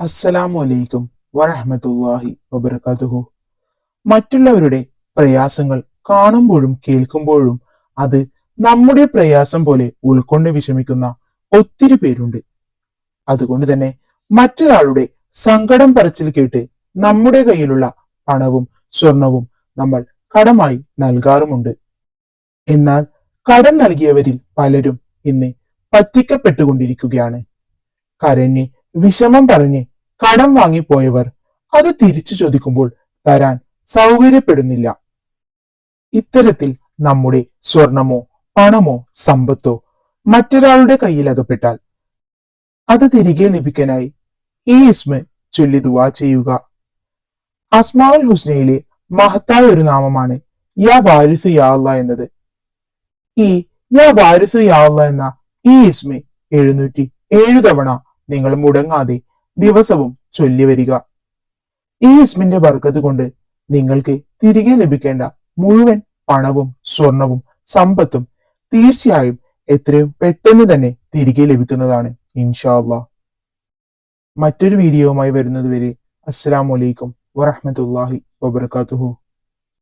അസ്സലാമു അലൈക്കും വറഹ്മത്തുള്ളാഹി വബർക്കാത്തുഹു മറ്റുള്ളവരുടെ പ്രയാസങ്ങൾ കാണുമ്പോഴും കേൾക്കുമ്പോഴും അത് നമ്മുടെ പ്രയാസം പോലെ ഉൾക്കൊണ്ട് വിഷമിക്കുന്ന ഒത്തിരി പേരുണ്ട്. അതുകൊണ്ട് തന്നെ മറ്റൊരാളുടെ സങ്കടം പറച്ചിൽ കേട്ട് നമ്മുടെ കയ്യിലുള്ള പണവും സ്വർണവും നമ്മൾ കടമായി നൽകാറുമുണ്ട്. എന്നാൽ കടം നൽകിയവരിൽ പലരും ഇന്ന് പറ്റിക്കപ്പെട്ടുകൊണ്ടിരിക്കുകയാണ്. കരഞ്ഞ് വിഷമം പറഞ്ഞ് കടം വാങ്ങിപ്പോയവർ അത് തിരിച്ചു ചോദിക്കുമ്പോൾ തരാൻ സൗകര്യപ്പെടുന്നില്ല. ഇത്തരത്തിൽ നമ്മുടെ സ്വർണമോ പണമോ സമ്പത്തോ മറ്റൊരാളുടെ കയ്യിൽ അകപ്പെട്ടാൽ അത് തിരികെ ലഭിക്കാനായി ഈ ഇസ്മ ചൊല്ലി ദുവാ ചെയ്യുക. അസ്മാൽ ഹുസ്നയിലെ മഹത്തായ ഒരു നാമമാണ് യാ വാരിസ് യാ എന്നത്. ഈ യാ വാരിസ് യാ എന്ന ഈ ഇസ്മ എഴുന്നൂറ്റി ഏഴു തവണ നിങ്ങൾ മുടങ്ങാതെ ദിവസവും ചൊല്ലി വരിക. ഈ ഇസ്മിന്റെ ബർക്കത്ത് കൊണ്ട് നിങ്ങൾക്ക് തിരികെ ലഭിക്കേണ്ട മുഴുവൻ പണവും സ്വർണവും സമ്പത്തും തീർച്ചയായും എത്രയും പെട്ടെന്ന് തന്നെ തിരികെ ലഭിക്കുന്നതാണ് ഇൻഷാല്ല മറ്റൊരു വീഡിയോവുമായി വരുന്നതുവരെ അസ്സാം വലൈക്കും അലൈക്കും വറഹ്മത്തുള്ളാഹി വബർക്കാത്തുഹു